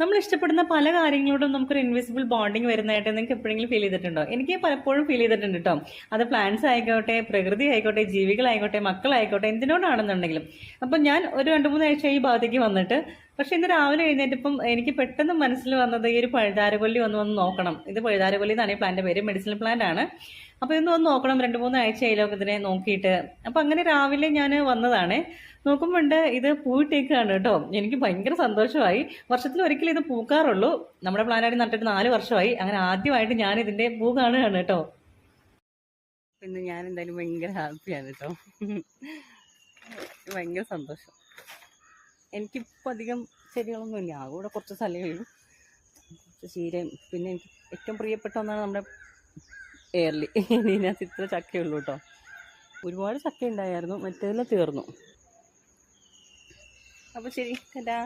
നമ്മൾ ഇഷ്ടപ്പെടുന്ന പല കാര്യങ്ങളോടും നമുക്കൊരു ഇൻവിസിബിൾ ബോണ്ടിങ് വരുന്നതായിട്ട് നിങ്ങൾക്ക് എപ്പോഴെങ്കിലും ഫീൽ ചെയ്തിട്ടുണ്ടോ? എനിക്ക് പലപ്പോഴും ഫീൽ ചെയ്തിട്ടുണ്ട് കേട്ടോ അത് പ്ലാന്റ്സ് ആയിക്കോട്ടെ പ്രകൃതി ആയിക്കോട്ടെ ജീവികളായിക്കോട്ടെ മക്കളായിക്കോട്ടെ എന്തിനോടാണെന്നുണ്ടെങ്കിലും. അപ്പം ഞാൻ ഒരു രണ്ട് മൂന്ന് ആഴ്ച ഈ ഭാഗത്തേക്ക് വന്നിട്ട് പക്ഷെ ഇന്ന് രാവിലെ എഴുന്നേറ്റപ്പം എനിക്ക് പെട്ടെന്ന് മനസ്സിൽ വന്നത് ഈ ഒരു പഴുതാരകൊല്ലി ഒന്ന് വന്ന് നോക്കണം. ഇത് പഴുതാരകൊല്ലി എന്നാണ് ഈ പ്ലാന്റ് പേര്. മെഡിസിനൽ പ്ലാന്റ് ആണ്. അപ്പോൾ ഇന്ന് വന്ന് നോക്കണം. രണ്ട് മൂന്ന് ആഴ്ച ആയാലൊക്കെ ഇതിനെ നോക്കിയിട്ട്. അപ്പോൾ അങ്ങനെ രാവിലെ ഞാൻ വന്നതാണ്. നോക്കുമ്പോണ്ട് ഇത് പൂവിട്ടേക്കാണ് കേട്ടോ. എനിക്ക് ഭയങ്കര സന്തോഷമായി. വർഷത്തിൽ ഒരിക്കലും ഇത് പൂക്കാറുള്ളൂ. നമ്മുടെ പ്ലാനായിട്ട് നട്ടിട്ട് നാല് വർഷമായി. അങ്ങനെ ആദ്യമായിട്ട് ഞാൻ ഇതിന്റെ പൂ കാണുകയാണ് കേട്ടോ. പിന്നെ ഞാൻ എന്തായാലും ഭയങ്കര ഹാപ്പിയാണ് കേട്ടോ. ഭയങ്കര സന്തോഷം. എനിക്കിപ്പോൾ അധികം ചെടികളൊന്നും ഇല്ല ആകെ കുറച്ച് സ്ഥലമേ കുറച്ച് ചീരയും പിന്നെ എനിക്ക് ഏറ്റവും പ്രിയപ്പെട്ട ഒന്നാണ് നമ്മുടെ എയർലി ഇതിനകത്ത് ഇത്ര ചക്കയുള്ളൂ കേട്ടോ. ഒരുപാട് ചക്ക ഉണ്ടായിരുന്നു മറ്റേതിൽ തീർന്നു. അപ്പോൾ ശരി ടാ